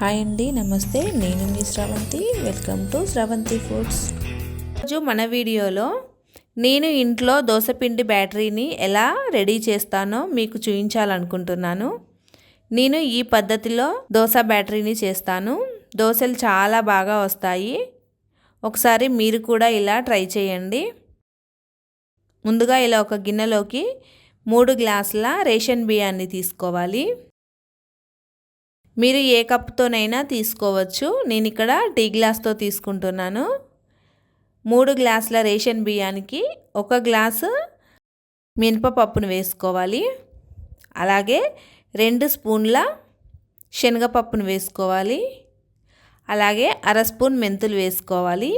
Hi అండి నమస్తే. నేను మీ Sravanthi. Welcome to Sravanthi foods రోజు మన వీడియోలో నేను ఇంట్లో దోశపిండి బ్యాటరీని ఎలా రెడీ చేస్తానో మీకు చూపించాలనుకుంటున్నాను. నేను ఈ పద్ధతిలో దోశ బ్యాటరీని చేస్తాను. దోశలు చాలా బాగా వస్తాయి. ఒకసారి మీరు కూడా ఇలా ట్రై చేయండి. ముందుగా ఇలా ఒక గిన్నెలోకి మూడు గ్లాసుల రేషన్ బియ్యాన్ని తీసుకోవాలి. మీరు ఏ కప్తోనైనా తీసుకోవచ్చు. నేను ఇక్కడ టీ గ్లాస్తో తీసుకుంటున్నాను. మూడు గ్లాసుల రేషన్ బియ్యానికి ఒక గ్లాసు మినపపప్పును వేసుకోవాలి. అలాగే రెండు స్పూన్ల శనగపప్పును వేసుకోవాలి. అలాగే అర స్పూన్ మెంతులు వేసుకోవాలి.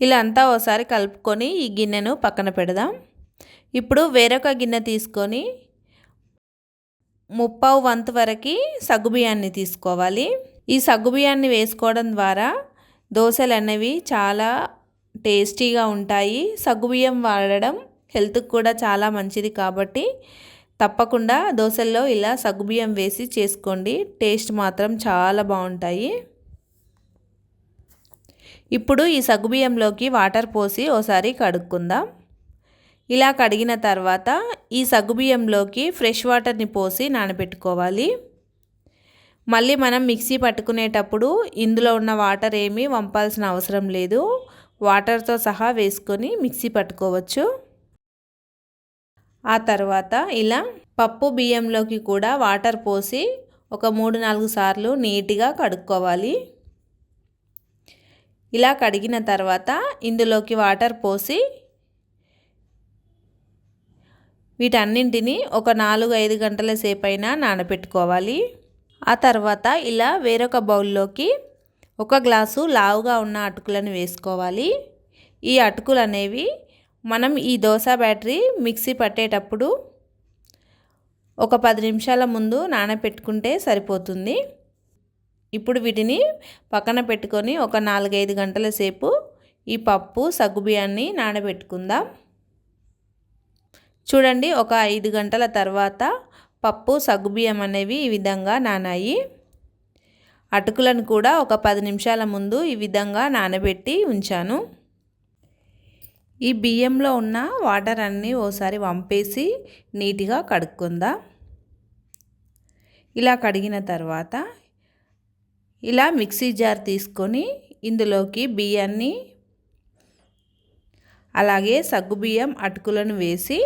ఇలా అంతా ఒకసారి కలుపుకొని ఈ గిన్నెను పక్కన పెడదాం. ఇప్పుడు వేరొక గిన్నె తీసుకొని ముప్పావు వంతు వరకు సగ్గుబియ్యాన్ని తీసుకోవాలి. ఈ సగ్గుబియ్యాన్ని వేసుకోవడం ద్వారా దోశలు అనేవి చాలా టేస్టీగా ఉంటాయి. సగ్గుబియ్యం వాడడం హెల్త్కి కూడా చాలా మంచిది కాబట్టి తప్పకుండా దోశల్లో ఇలా సగ్గుబియ్యం వేసి చేసుకోండి. టేస్ట్ మాత్రం చాలా బాగుంటాయి. ఇప్పుడు ఈ సగ్గుబియ్యంలోకి వాటర్ పోసి ఓసారి కడుక్కుందాం. ఇలా కడిగిన తర్వాత ఈ సగ్గుబియ్యంలోకి ఫ్రెష్ వాటర్ని పోసి నానబెట్టుకోవాలి. మళ్ళీ మనం మిక్సీ పట్టుకునేటప్పుడు ఇందులో ఉన్న వాటర్ ఏమీ వంపాల్సిన అవసరం లేదు. వాటర్తో సహా వేసుకొని మిక్సీ పట్టుకోవచ్చు. ఆ తర్వాత ఇలా పప్పు బియ్యంలోకి కూడా వాటర్ పోసి ఒక మూడు నాలుగు సార్లు నీట్గా కడుక్కోవాలి. ఇలా కడిగిన తర్వాత ఇందులోకి వాటర్ పోసి వీటన్నింటినీ ఒక నాలుగు ఐదు గంటల సేపైనా నానబెట్టుకోవాలి. ఆ తర్వాత ఇలా వేరొక బౌల్లోకి ఒక గ్లాసు లావుగా ఉన్న అటుకులను వేసుకోవాలి. ఈ అటుకులు అనేవి మనం ఈ దోశ బ్యాటరీ మిక్సీ పట్టేటప్పుడు ఒక పది నిమిషాల ముందు నానబెట్టుకుంటే సరిపోతుంది. ఇప్పుడు వీటిని పక్కన పెట్టుకొని ఒక నాలుగైదు గంటల సేపు ఈ పప్పు సగ్గుబియ్యాన్ని నానబెట్టుకుందాం. చూడండి ఒక ఐదు గంటల తర్వాత పప్పు సగ్గుబియ్యం అనేవి ఈ విధంగా నానాయి. అటుకులను కూడా ఒక పది నిమిషాల ముందు ఈ విధంగా నానబెట్టి ఉంచాను. ఈ బియ్యంలో ఉన్న వాటర్ అన్నీ ఓసారి వంపేసి నీట్గా కడుక్కుందాం. ఇలా కడిగిన తర్వాత ఇలా మిక్సీ జార్ తీసుకొని ఇందులోకి బియ్యాన్ని అలాగే సగ్గుబియ్యం అటుకులను వేసి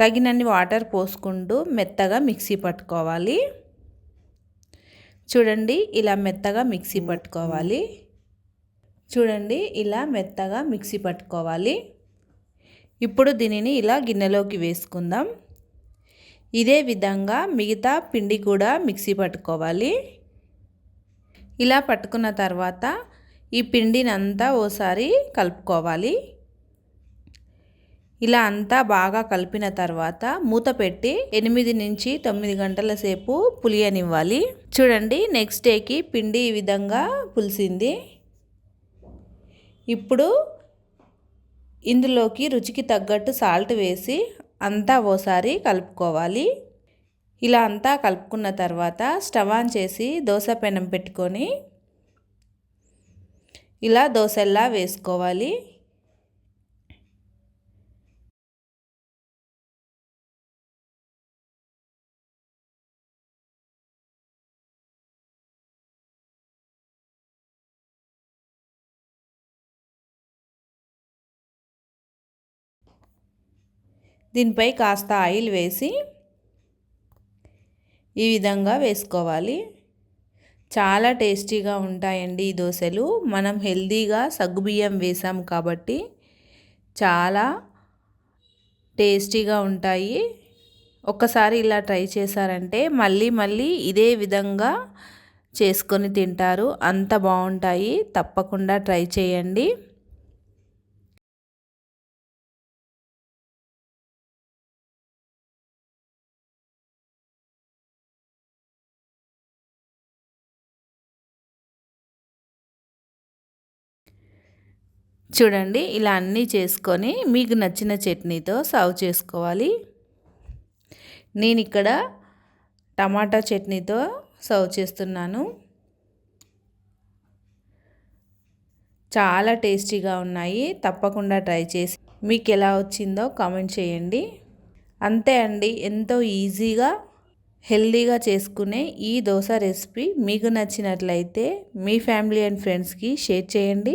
తగినన్ని వాటర్ పోసుకుంటూ మెత్తగా మిక్సీ పట్టుకోవాలి. చూడండి ఇలా మెత్తగా మిక్సీ పట్టుకోవాలి. చూడండి ఇలా మెత్తగా మిక్సీ పట్టుకోవాలి. ఇప్పుడు దీనిని ఇలా గిన్నెలోకి వేసుకుందాం. ఇదే విధంగా మిగతా పిండి కూడా మిక్సీ పట్టుకోవాలి. ఇలా పట్టుకున్న తర్వాత ఈ పిండినంతా ఓసారి కలుపుకోవాలి. ఇలా అంతా బాగా కలిపిన తర్వాత మూత పెట్టి ఎనిమిది నుంచి తొమ్మిది గంటల సేపు పులియనివ్వాలి. చూడండి నెక్స్ట్ డేకి పిండి ఈ విధంగా పులిసింది. ఇప్పుడు ఇందులోకి రుచికి తగ్గట్టు సాల్ట్ వేసి అంతా ఓసారి కలుపుకోవాలి. ఇలా అంతా కలుపుకున్న తర్వాత స్టవ్ ఆన్ చేసి దోశ పెనం పెట్టుకొని ఇలా దోశల్లా వేసుకోవాలి. దీనిపై కాస్త ఆయిల్ వేసి ఈ విధంగా వేసుకోవాలి. చాలా టేస్టీగా ఉంటాయండి ఈ దోశలు. మనం హెల్దీగా సగ్గుబియ్యం వేసాం కాబట్టి చాలా టేస్టీగా ఉంటాయి. ఒక్కసారి ఇలా ట్రై చేశారంటే మళ్ళీ మళ్ళీ ఇదే విధంగా చేసుకొని తింటారు. అంత బాగుంటాయి. తప్పకుండా ట్రై చేయండి. చూడండి ఇలా అన్నీ చేసుకొని మీకు నచ్చిన చట్నీతో సర్వ్ చేసుకోవాలి. నేను ఇక్కడ టమాటా చట్నీతో సర్వ్ చేస్తున్నాను. చాలా టేస్టీగా ఉన్నాయి తప్పకుండా ట్రై చేసి మీకు ఎలా వచ్చిందో కామెంట్ చేయండి. అంతే అండి ఎంతో ఈజీగా హెల్దీగా చేసుకునే ఈ దోశ రెసిపీ మీకు నచ్చినట్లయితే మీ ఫ్యామిలీ అండ్ ఫ్రెండ్స్కి షేర్ చేయండి.